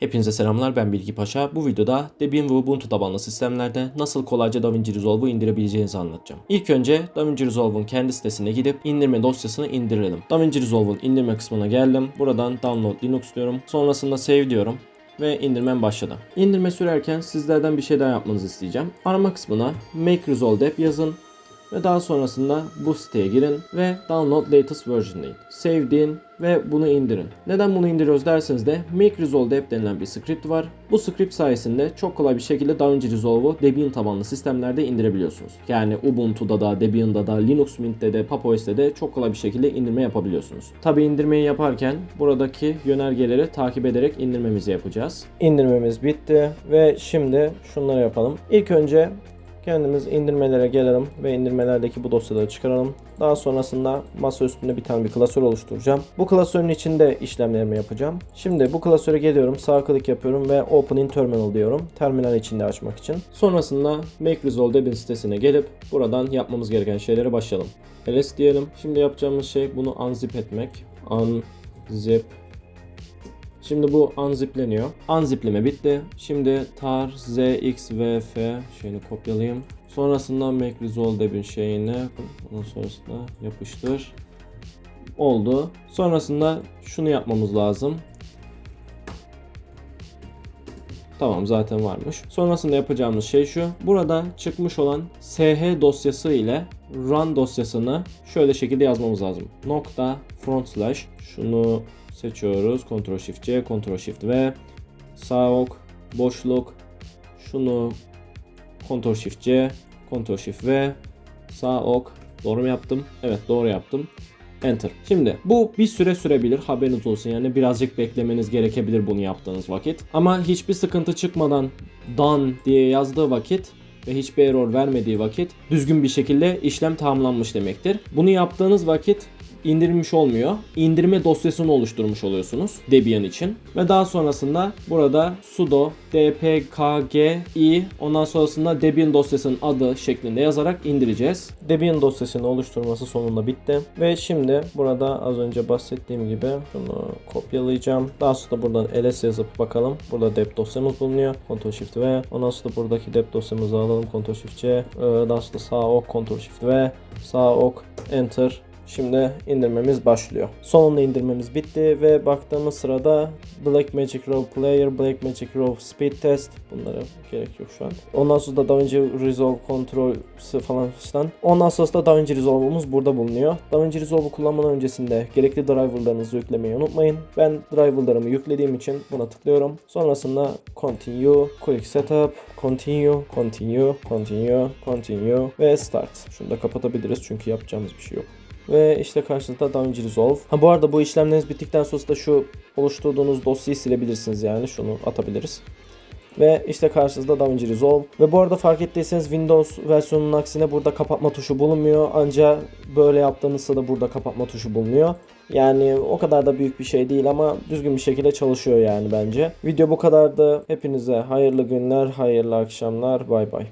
Hepinize selamlar ben Bilgi Paşa. Bu videoda Debian ve Ubuntu tabanlı sistemlerde nasıl kolayca DaVinci Resolve'u indirebileceğinizi anlatacağım. İlk önce DaVinci Resolve'un kendi sitesine gidip indirme dosyasını indirelim. DaVinci Resolve'un indirme kısmına geldim. Buradan Download Linux diyorum. Sonrasında Save diyorum ve indirmem başladı. İndirme sürerken sizlerden bir şey daha yapmanızı isteyeceğim. Arama kısmına Make Resolve yazın ve daha sonrasında bu siteye girin ve Download Latest Version deyin. Save deyin ve bunu indirin. Neden bunu indiriyoruz derseniz de Make Resolve App denilen bir script var. Bu script sayesinde çok kolay bir şekilde DaVinci Resolve'u Debian tabanlı sistemlerde indirebiliyorsunuz. Yani Ubuntu'da da, Debian'da da, Linux Mint'te de, PapaOS'te de çok kolay bir şekilde indirme yapabiliyorsunuz. Tabi indirmeyi yaparken buradaki yönergeleri takip ederek indirmemizi yapacağız. İndirmemiz bitti ve şimdi şunları yapalım. İlk önce Kendimiz indirmelere gelelim ve indirmelerdeki bu dosyaları çıkaralım. Daha sonrasında masa üstünde bir tane bir klasör oluşturacağım. Bu klasörün içinde işlemlerimi yapacağım. Şimdi bu klasöre geliyorum, sağ klik yapıyorum ve Open in Terminal diyorum. Terminal içinde açmak için. Sonrasında Make Resolve Debian sitesine gelip buradan yapmamız gereken şeylere başlayalım. ls diyelim. Şimdi yapacağımız şey bunu unzip etmek. Unzip Şimdi bu unzipleniyor. Unzipleme bitti. Şimdi tar zxvf şeyini kopyalayayım. Sonrasında make resolve Debian şeyini ondan sonrasında yapıştır. Oldu. Sonrasında şunu yapmamız lazım. Tamam zaten varmış. Sonrasında yapacağımız şey şu. Burada çıkmış olan sh dosyası ile run dosyasını şöyle şekilde yazmamız lazım. Nokta front slash şunu seçiyoruz. Ctrl Shift C, Ctrl Shift V. Sağ ok, boşluk. Şunu Ctrl Shift C, Ctrl Shift V. Sağ ok. Doğru mu yaptım? Evet doğru yaptım. Enter. Şimdi bu bir süre sürebilir haberiniz olsun yani birazcık beklemeniz gerekebilir bunu yaptığınız vakit. Ama hiçbir sıkıntı çıkmadan done diye yazdığı vakit ve hiçbir error vermediği vakit düzgün bir şekilde işlem tamamlanmış demektir. Bunu yaptığınız vakit indirilmiş olmuyor. İndirme dosyasını oluşturmuş oluyorsunuz Debian için. Ve daha sonrasında burada sudo dpkgi ondan sonrasında Debian dosyasının adı şeklinde yazarak indireceğiz. Debian dosyasını oluşturması sonunda bitti. Ve şimdi burada az önce bahsettiğim gibi şunu kopyalayacağım. Daha sonra buradan ls yazıp bakalım. Burada dep dosyamız bulunuyor. Ctrl Shift V. Ondan sonra buradaki dep dosyamızı alalım. Ctrl Shift C. Ee, Daha sonra sağ ok Ctrl Shift V. Sağ ok Enter. Şimdi indirmemiz başlıyor. Sonunda indirmemiz bitti ve baktığımız sırada Blackmagic Raw Player, Blackmagic Raw Speed Test bunlara gerek yok şu an. Ondan sonra da DaVinci Resolve Control falan filan. Ondan sonra da DaVinci Resolve'umuz burada bulunuyor. DaVinci Resolve'u kullanmadan öncesinde gerekli driverlarınızı yüklemeyi unutmayın. Ben driverlarımı yüklediğim için buna tıklıyorum. Sonrasında Continue, Quick Setup, Continue, Continue, Continue, Continue ve Start. Şunu da kapatabiliriz çünkü yapacağımız bir şey yok. Ve işte karşınızda DaVinci Resolve. Ha bu arada bu işlemleriniz bittikten sonra da şu oluşturduğunuz dosyayı silebilirsiniz yani şunu atabiliriz. Ve işte karşınızda DaVinci Resolve. Ve bu arada fark ettiyseniz Windows versiyonunun aksine burada kapatma tuşu bulunmuyor. Ancak böyle yaptığınızda da burada kapatma tuşu bulunuyor. Yani o kadar da büyük bir şey değil ama düzgün bir şekilde çalışıyor yani bence. Video bu kadardı. Hepinize hayırlı günler, hayırlı akşamlar. Bay bay.